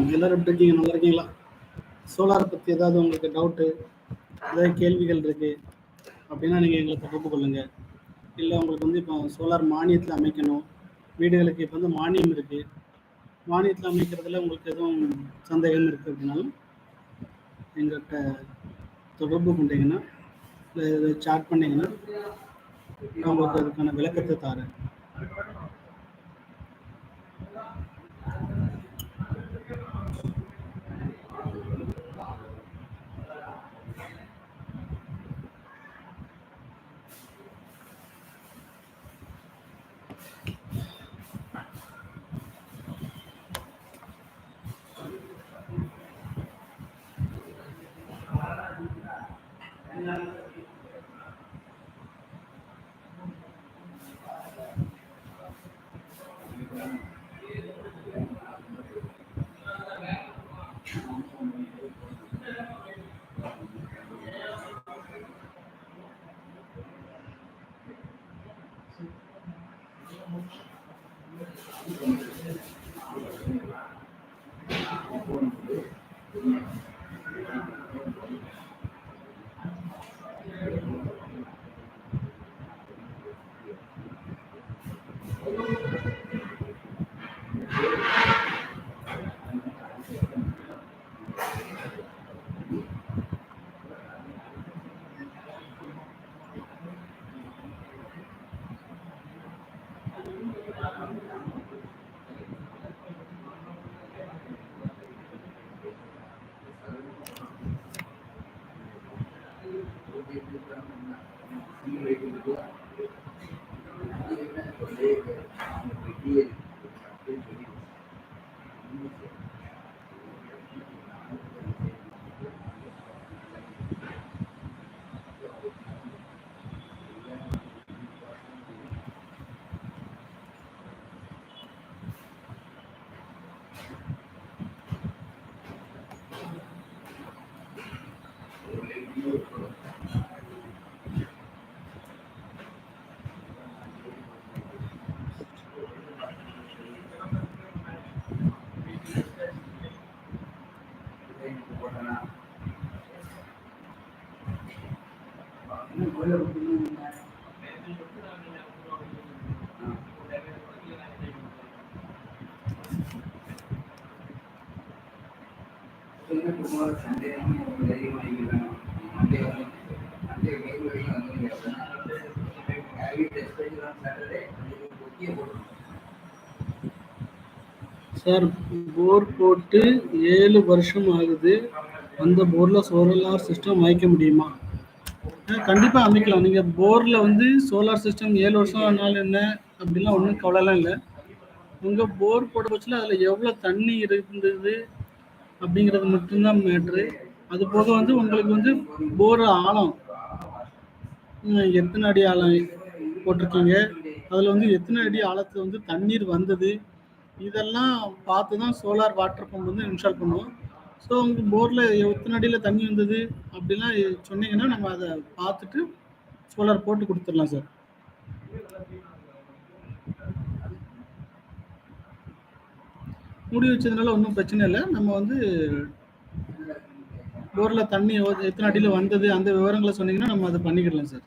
வணக்கம் எல்லாரும் எப்படி இருக்கீங்க நல்லா இருக்கீங்களா? சோலார் பற்றி ஏதாவது உங்களுக்கு டவுட்டு ஏதாவது கேள்விகள் இருக்குது அப்படின்னா நீங்கள் எங்களை தொடர்பு கொள்ளுங்கள் இல்லை உங்களுக்கு வந்து இப்போ சோலார் மானியத்தில் அமைக்கணும். வீடுகளுக்கு இப்போ வந்து மானியம் இருக்குது மானியத்தில் அமைக்கிறதுல உங்களுக்கு எதுவும் சந்தேகம் இருக்குது அப்படின்னாலும் எங்கள்கிட்ட தொடர்பு கொண்டீங்கன்னா இல்லை சாட் பண்ணிங்கன்னா நான் உங்களுக்கு அதுக்கான விளக்கத்தை தரேன். சார் போர் போட்டு ஏழு வருஷம் ஆகுது. அந்த போரில் சோலார் சிஸ்டம் வைக்க முடியுமா? கண்டிப்பாக அமைக்கலாம். நீங்கள் போரில் வந்து சோலார் சிஸ்டம் ஏழு வருஷம் ஆனாலும் என்ன? அப்படிலாம் ஒன்றும் கவலைலாம் இல்லை. உங்கள் போர் போட பட்சத்தில் அதில் எவ்வளோ தண்ணி இருந்தது அப்படிங்கிறது மட்டும்தான் மேட்ரு அது போக வந்து உங்களுக்கு வந்து போர் ஆழம். எத்தனை அடி ஆழம் போட்டிருக்கீங்க? அதில் வந்து எத்தனை அடி ஆழத்தில் வந்து தண்ணீர் வந்தது? இதெல்லாம் பார்த்து தான் சோலார் வாட்டர் பம்ப் வந்து இன்ஸ்டால் பண்ணுவோம். ஸோ உங்களுக்கு போரில் எத்தனை அடியில் தண்ணி வந்தது அப்படிலாம் சொன்னீங்கன்னா நம்ம அதை பார்த்துட்டு சோலார் போட்டு கொடுத்துடலாம் சார். மூடி வச்சதுனால ஒன்றும் பிரச்சனை இல்லை. நம்ம வந்து போரில் தண்ணி எத்தனை அடியில் வந்தது அந்த விவரங்களை சொன்னீங்கன்னா நம்ம அதை பண்ணிக்கிடலாம் சார்.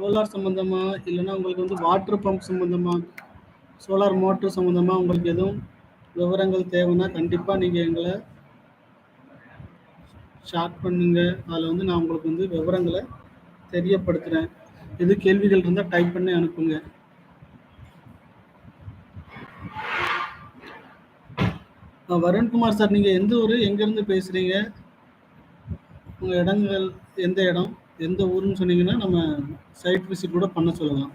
சோலார் சம்மந்தமாக இல்லைன்னா உங்களுக்கு வந்து வாட்டர் பம்ப் சம்மந்தமாக சோலார் மோட்டர் சம்மந்தமாக உங்களுக்கு எதுவும் விவரங்கள் தேவைன்னா கண்டிப்பாக நீங்கள் எங்களை ஷார்ட் பண்ணுங்க. அதில் வந்து நான் உங்களுக்கு வந்து விவரங்களை தெரியப்படுத்துகிறேன் எது கேள்விகள் இருந்தால் டைப் பண்ணி அனுப்புங்க. வருண்குமார் சார் நீங்கள் எந்த ஊர் எங்கேருந்து பேசுகிறீங்க உங்கள் இடங்கள் எந்த இடம்? எந்த ஊருன்னு சொன்னீங்கன்னா நம்ம சைட் விசிட் கூட பண்ண சொல்லலாம்.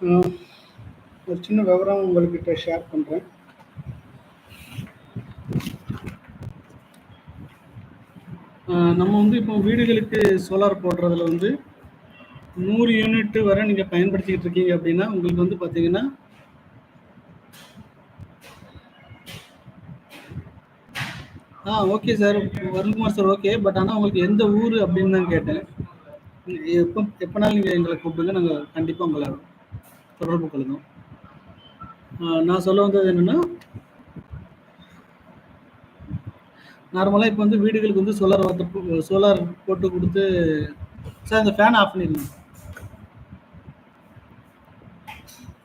ஒரு சின்ன விவரம் உங்கள்கிட்ட ஷேர் பண்ணுறேன் நம்ம வந்து இப்போ வீடுகளுக்கு சோலார் போடுறதுல வந்து நூறு யூனிட் வரை நீங்கள் பயன்படுத்திக்கிட்டு இருக்கீங்க அப்படின்னா உங்களுக்கு வந்து பார்த்தீங்கன்னா ஆ okay sir Varunkumar sir okay but ஆனால் உங்களுக்கு எந்த ஊர் அப்படின்னு தான் கேட்டேன். எப்போ எப்போனாலும் நீங்கள் எங்களை கூப்பிடுங்க. நாங்கள் கண்டிப்பாக உங்களை தொடர்பு கொள்ளணும் நான் சொல்ல வந்தது என்னென்னா நார்மலாக இப்போ வந்து வீடுகளுக்கு வந்து சோலார் வாட்டர் சோலார் போட்டு கொடுத்து சார் இந்த ஃபேன் ஆஃப் பண்ணிடுங்க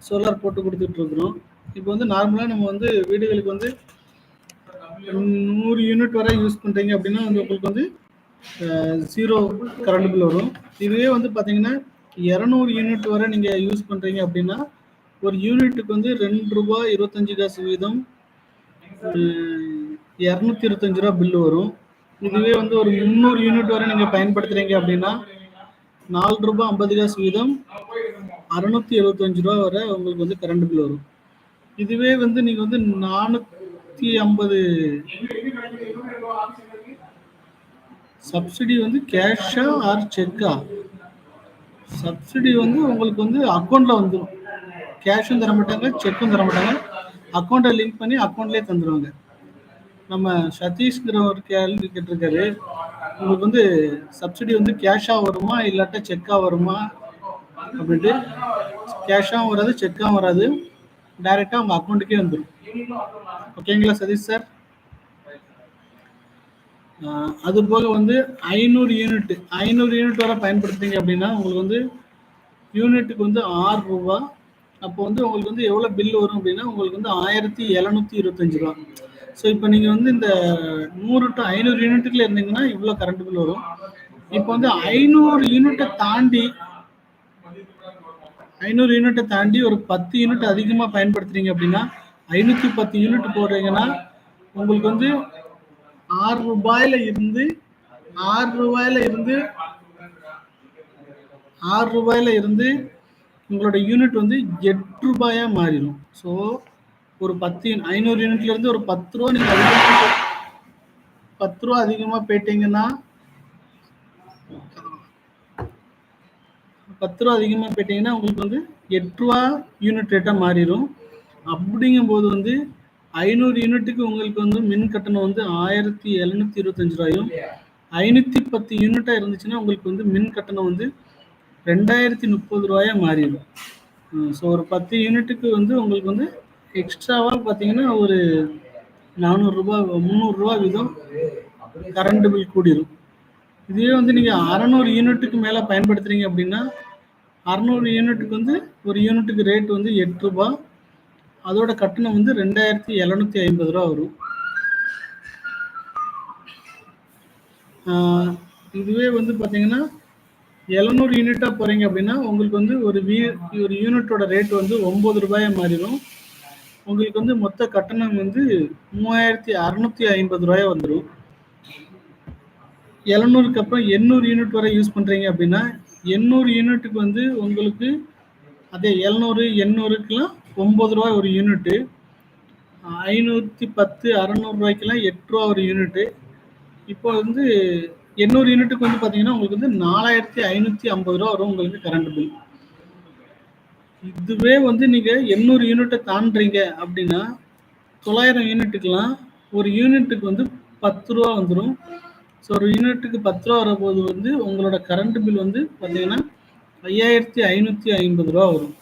சோலார் போட்டு கொடுத்துட்டு இருக்கிறோம். இப்போ வந்து நார்மலாக நம்ம வந்து வீடுகளுக்கு வந்து நூறு யூனிட் வரை யூஸ் பண்ணுறீங்க அப்படின்னா வந்து உங்களுக்கு வந்து ஜீரோ கரண்ட் பில் வரும். இதுவே வந்து பார்த்தீங்கன்னா இரநூறு யூனிட் வரை நீங்கள் யூஸ் பண்ணுறீங்க அப்படின்னா ஒரு யூனிட்டுக்கு வந்து ரெண்டு ரூபா இருபத்தஞ்சு காசு வீதம். இரநூத்தி இருபத்தஞ்சு ரூபா பில்லு வரும். இதுவே வந்து ஒரு முந்நூறு யூனிட் வரை நீங்கள் பயன்படுத்துகிறீங்க அப்படின்னா நாலு ரூபாய் ஐம்பது காசு வீதம் அறுநூத்தி எழுபத்தஞ்சு ரூபா வரை உங்களுக்கு வந்து கரண்ட் பில் வரும். இதுவே வந்து நீங்கள் வந்து நானூற்றி ஐம்பது சப்சிடி வந்து கேஷா ஆர் செக்கா சப்சிடி வந்து உங்களுக்கு வந்து அக்கௌண்ட்டில் வந்துடும் கேஷும் தர மாட்டாங்க செக்கும் தர மாட்டாங்க. அக்கௌண்ட்டை லிங்க் பண்ணி அக்கௌண்ட்லேயே தந்துடுவாங்க நம்ம சதீஷ்ங்கிற ஒரு கேள்வி கேட்டிருக்காரு. உங்களுக்கு வந்து சப்சிடி வந்து கேஷாக வருமா இல்லாட்டா செக்காக வருமா அப்படின்ட்டு. கேஷாகவும் வராது செக்காகவும் வராது. டைரெக்டாக உங்கள் அக்கௌண்ட்டுக்கே வந்துடும் ஓகேங்களா சதீஷ் சார் அது போக வந்து ஐநூறு யூனிட் ஐநூறு யூனிட் வரை பயன்படுத்துறீங்க அப்படின்னா உங்களுக்கு வந்து யூனிட்டுக்கு வந்து ஆறு ரூபா. அப்போ வந்து உங்களுக்கு வந்து எவ்வளோ பில் வரும் அப்படின்னா உங்களுக்கு வந்து ஆயிரத்தி எழுநூத்தி இருபத்தஞ்சு ரூபா. ஸோ இப்போ நீங்கள் வந்து இந்த நூறு டு ஐநூறு யூனிட்டுக்குள்ள இருந்தீங்கன்னா இவ்வளோ கரண்ட் பில் வரும். இப்போ வந்து ஐநூறு யூனிட்டை தாண்டி ஐநூறு யூனிட்டை தாண்டி ஒரு பத்து யூனிட் அதிகமாக பயன்படுத்துறீங்க அப்படின்னா ஐநூற்றி பத்து யூனிட் போடுறீங்கன்னா உங்களுக்கு வந்து ஆறு ரூபாயில இருந்து ஆறு ரூபாயில இருந்து ஆறு ரூபாயில இருந்து உங்களோட யூனிட் வந்து எட்டு ரூபாயா மாறிடும். ஸோ ஒரு பத்து ஐநூறு யூனிட்ல இருந்து ஒரு பத்து ரூபா நீங்க அதிகமாக பத்து ரூபா அதிகமா போயிட்டீங்கன்னா பத்து ரூபா அதிகமாக போயிட்டீங்கன்னா உங்களுக்கு வந்து எட்டு ரூபா யூனிட் ரேட்டாக மாறிடும். அப்படிங்கும்போது வந்து ஐநூறு யூனிட்டுக்கு உங்களுக்கு வந்து மின் கட்டணம் வந்து ஆயிரத்தி எழுநூத்தி இருபத்தஞ்சு ரூபாயும் ஐநூற்றி பத்து யூனிட்டாக இருந்துச்சுன்னா உங்களுக்கு வந்து மின் கட்டணம் வந்து ரெண்டாயிரத்தி முப்பது ரூபாயா மாறிடும். ஸோ ஒரு பத்து யூனிட்டுக்கு வந்து உங்களுக்கு வந்து எக்ஸ்ட்ராவாக பார்த்தீங்கன்னா ஒரு நானூறுரூபா முந்நூறுரூவா வீதம் கரண்ட் பில் கூடிரும். இதுவே வந்து நீங்கள் அறநூறு யூனிட்டுக்கு மேலே பயன்படுத்துறீங்க அப்படின்னா அறநூறு யூனிட்டுக்கு வந்து ஒரு யூனிட்டுக்கு ரேட் வந்து எட்டு ரூபாய் அதோட கட்டணம் வந்து ரெண்டாயிரத்தி எழுநூத்தி ஐம்பது ரூபா வரும். இதுவே வந்து பார்த்தீங்கன்னா எழுநூறு யூனிட்டாக போகிறீங்க அப்படின்னா உங்களுக்கு வந்து ஒரு வீ ஒரு யூனிட்டோட ரேட் வந்து ஒம்பது ரூபாயாக மாறிடும். உங்களுக்கு வந்து மொத்த கட்டணம் வந்து மூவாயிரத்தி அறநூற்றி ஐம்பது ரூபாயா வந்துடும் எழுநூறுக்கு அப்புறம் எண்ணூறு யூனிட் வரை யூஸ் பண்ணுறீங்க அப்படின்னா எண்ணூறு யூனிட்டுக்கு வந்து உங்களுக்கு அதே எழுநூறு எண்ணூறுக்கெலாம் ஒம்பது ரூபா ஒரு யூனிட்டு ஐநூற்றி பத்து அறநூறுரூவாய்க்கெல்லாம் எட்டு ரூபா ஒரு யூனிட்டு இப்போ வந்து எண்ணூறு யூனிட்டுக்கு வந்து பார்த்தீங்கன்னா உங்களுக்கு வந்து நாலாயிரத்தி ஐநூற்றி ஐம்பது ரூபா வரும் உங்களுக்கு கரண்ட் பில் இதுவே வந்து நீங்கள் எண்ணூறு யூனிட்டை தாண்டுறீங்க அப்படின்னா தொள்ளாயிரம் யூனிட்டுக்கெலாம் ஒரு யூனிட்டுக்கு வந்து பத்து ரூபா வந்துடும் ஸோ ஒரு யூனிட்டுக்கு பத்து ரூபா வரும்போது வந்து உங்களோட கரண்ட் பில் வந்து பார்த்தீங்கன்னா ஐயாயிரத்தி ஐநூற்றி ஐம்பது ரூபா வரும்.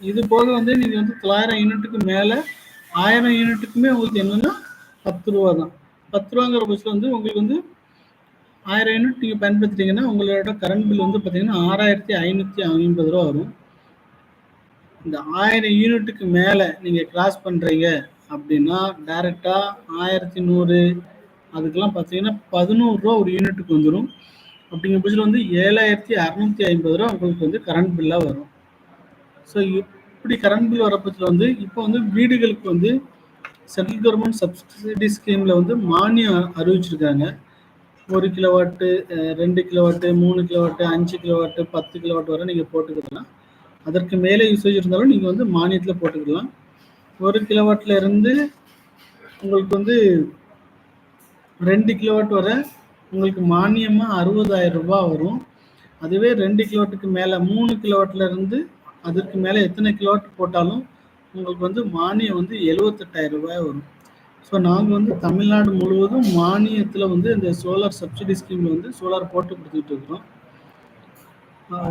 இது போக வந்து நீங்கள் வந்து தொள்ளாயிரம் யூனிட்டுக்கு மேலே ஆயிரம் யூனிட்டுக்குமே உங்களுக்கு என்னென்னா பத்து ரூபா தான். பத்து ரூபாங்கிற பட்சத்தில் வந்து உங்களுக்கு வந்து ஆயிரம் யூனிட் நீங்கள் பயன்படுத்திட்டீங்கன்னா உங்களோட கரண்ட் பில் வந்து பார்த்தீங்கன்னா ஆறாயிரத்தி ஐநூற்றி ஐம்பது ரூபா வரும். இந்த ஆயிரம் யூனிட்டுக்கு மேலே நீங்கள் கிராஸ் பண்ணுறீங்க அப்படின்னா டைரெக்டாக ஆயிரத்தி நூறு அதுக்கெல்லாம் பார்த்தீங்கன்னா பதினோருவா ஒரு யூனிட்டுக்கு வந்துடும் அப்படிங்கிற பட்சத்தில் வந்து ஏழாயிரத்தி அறநூற்றி ஐம்பது ரூபா உங்களுக்கு வந்து கரண்ட் பில்லாக வரும். ஸோ இப்படி கரண்ட் பில் வரப்பட்சத்தில் வந்து இப்போ வந்து வீடுகளுக்கு வந்து சென்ட்ரல் கவர்மெண்ட் சப்சிடி ஸ்கீமில் வந்து மானியம் அறிவிச்சிருக்காங்க. ஒரு கிலோவாட்டு ரெண்டு கிலோவாட்டு மூணு கிலோவாட்டு அஞ்சு கிலோவாட்டு பத்து கிலோவாட் வரை நீங்கள் போட்டுக்கலாம் அதற்கு மேலே யூசேஜ் இருந்தாலும் நீங்கள் வந்து மானியத்தில் போட்டுக்கலாம் ஒரு கிலோவாட்டில் இருந்து உங்களுக்கு வந்து ரெண்டு கிலோவாட் வரை உங்களுக்கு மானியமாக அறுபதாயிரம் ரூபாய் வரும். அதுவே ரெண்டு கிலோவாட்டுக்கு மேலே மூணு கிலோவாட்டில் இருந்து அதற்கு மேலே எத்தனை கிலோவாட் போட்டாலும் உங்களுக்கு வந்து மானியம் வந்து எழுவத்தெட்டாயிரம் ரூபாய் வரும். ஸோ நாங்கள் வந்து தமிழ்நாடு முழுவதும் மானியத்தில் வந்து இந்த சோலார் சப்சிடி ஸ்கீமில் வந்து சோலார் போட்டு கொடுத்துட்டு இருக்கிறோம்.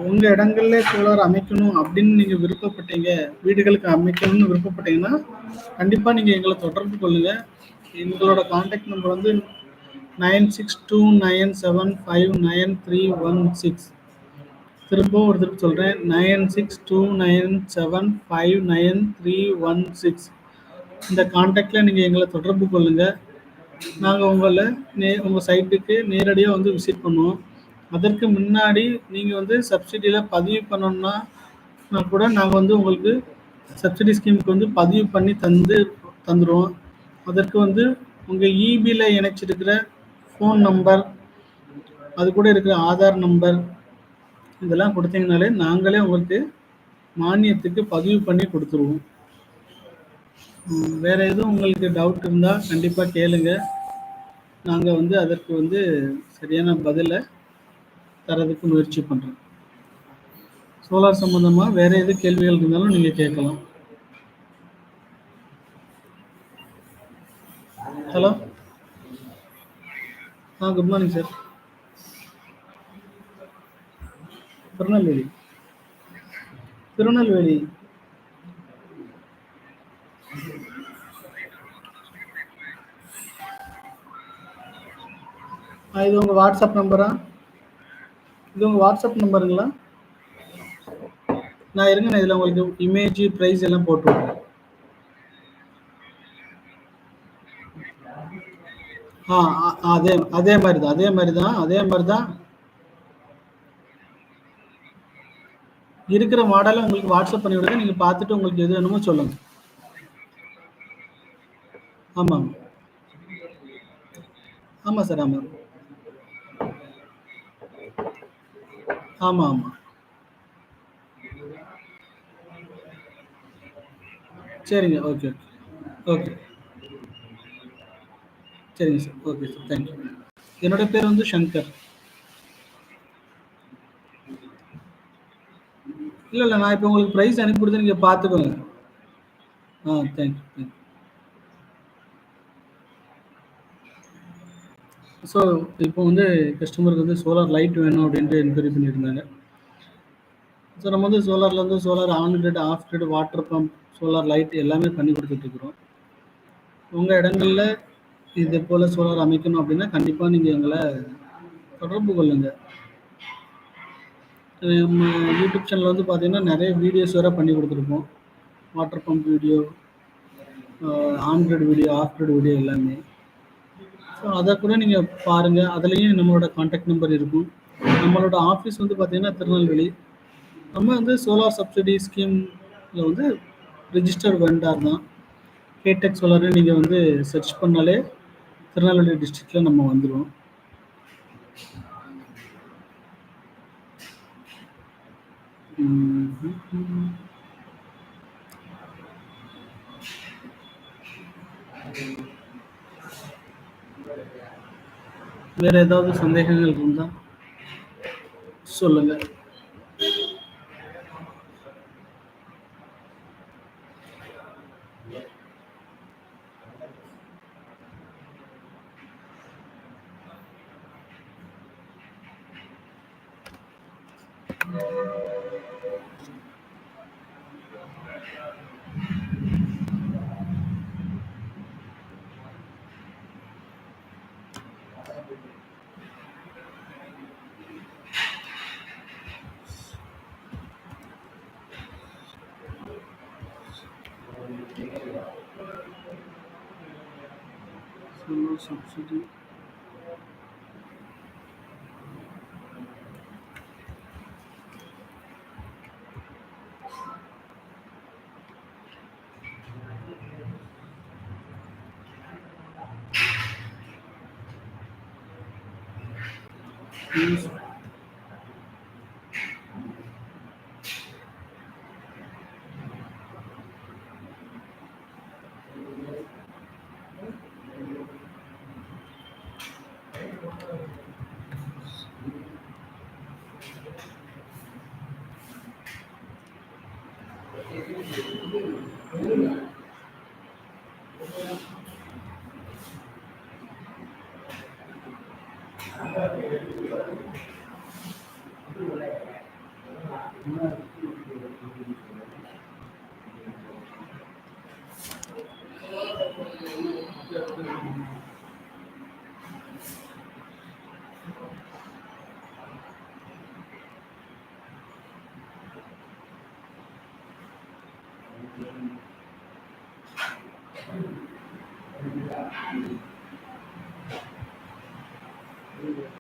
உங்கள் இடங்கள்ல சோலார் அமைக்கணும் அப்படின்னு நீங்கள் விருப்பப்பட்டீங்க வீடுகளுக்கு அமைக்கணும்னு விருப்பப்பட்டீங்கன்னா கண்டிப்பாக நீங்கள் எங்களை தொடர்பு கொள்ளுங்கள் எங்களோட காண்டாக்ட் நம்பர் வந்து nine six two nine seven five nine three one six திரும்பவும் ஒரு திருப்பி சொல்கிறேன் nine six two nine seven five nine three one six இந்த காண்டாக்டில் நீங்கள் எங்களை தொடர்பு கொள்ளுங்கள் நாங்கள் உங்களை நே உங்கள் சைட்டுக்கு நேரடியாக வந்து விசிட் பண்ணுவோம். அதற்கு முன்னாடி நீங்கள் வந்து சப்சிடியில் பதிவு பண்ணோம்னா கூட நாங்கள் வந்து உங்களுக்கு சப்சிடி ஸ்கீமுக்கு வந்து பதிவு பண்ணி தந்து தந்துடுவோம் அதற்கு வந்து உங்கள் இபியில் இணைச்சிருக்கிற ஃபோன் நம்பர் அது கூட இருக்கிற ஆதார் நம்பர் இதெல்லாம் கொடுத்தீங்கனாலே நாங்களே உங்களுக்கு மானியத்துக்கு பதிவு பண்ணி கொடுத்துருவோம். வேறு எதுவும் உங்களுக்கு டவுட் இருந்தால் கண்டிப்பாக கேளுங்க. நாங்கள் வந்து அதற்கு வந்து சரியான பதிலை தரதுக்கு முயற்சி பண்ணுறோம் சோலார் சம்மந்தமாக வேறு எது கேள்விகள் இருந்தாலும் நீங்கள் கேட்கலாம். ஹலோ? ஆ good morning sir Tirunelveli. Tirunelveli. இது உங்கள் வாட்ஸ்அப் நம்பரா? இது உங்கள் வாட்ஸ்அப் நம்பருங்களா? நான் இருங்க நான் இதில் உங்களுக்கு இமேஜ் ப்ரைஸ் எல்லாம் போட்டு விட்றேன் ஆ அதே அதே மாதிரி தான் அதே மாதிரி தான் அதே மாதிரி தான் இருக்கிற மாடலை உங்களுக்கு வாட்ஸ்அப் பண்ணி விடுங்க. நீங்கள் பார்த்துட்டு உங்களுக்கு எது வேணுமோ சொல்லுங்கள் ஆமாம். ஆமாம் சார் ஆமாம். ஆமாம் ஆமாம். சரிங்க ஓகே ஓகே ஓகே. சரிங்க sir okay sir thank you. என்னோட பேர் வந்து சங்கர். இல்லை இல்லை நான் இப்போ உங்களுக்கு ப்ரைஸ் அனுப்பி கொடுத்து நீங்கள் பார்த்துக்கோங்க ஆ தேங்க்யூ தேங்க்யூ ஸோ இப்போ வந்து கஸ்டமருக்கு வந்து சோலார் லைட் வேணும் அப்படின்ட்டு என்கொயரி பண்ணியிருந்தாங்க. ஸோ நம்ம வந்து சோலாரில் வந்து solar on grid off grid water pump solar light எல்லாமே பண்ணி கொடுத்துட்ருக்குறோம் உங்கள் இடங்களில் இதே போல் சோலார் அமைக்கணும் அப்படின்னா கண்டிப்பாக நீங்கள் எங்களை தொடர்பு கொள்ளுங்கள் யூடியூப் சேனல் வந்து பார்த்தீங்கன்னா நிறைய வீடியோஸ் வேறு பண்ணி கொடுத்துருப்போம் water pump video Android video ஆஃப்ராய்டு video எல்லாமே. ஸோ அதை கூட நீங்கள் பாருங்கள் அதுலேயும் நம்மளோட காண்டாக்ட் நம்பர் இருக்கும். நம்மளோட ஆஃபீஸ் வந்து பார்த்திங்கன்னா திருநெல்வேலி. நம்ம வந்து சோலார் சப்சிடி ஸ்கீமில் வந்து ரிஜிஸ்டர்ட் வெண்டார் தான். கேடெக் சோலார்னு நீங்கள் வந்து சர்ச் பண்ணாலே திருநெல்வேலி டிஸ்ட்ரிக்டில் நம்ம வந்துடுவோம் வேற ஏதாவது சந்தேகங்கள் இருந்தா சொல்லுங்க. জন্য সাবসিডি என்ன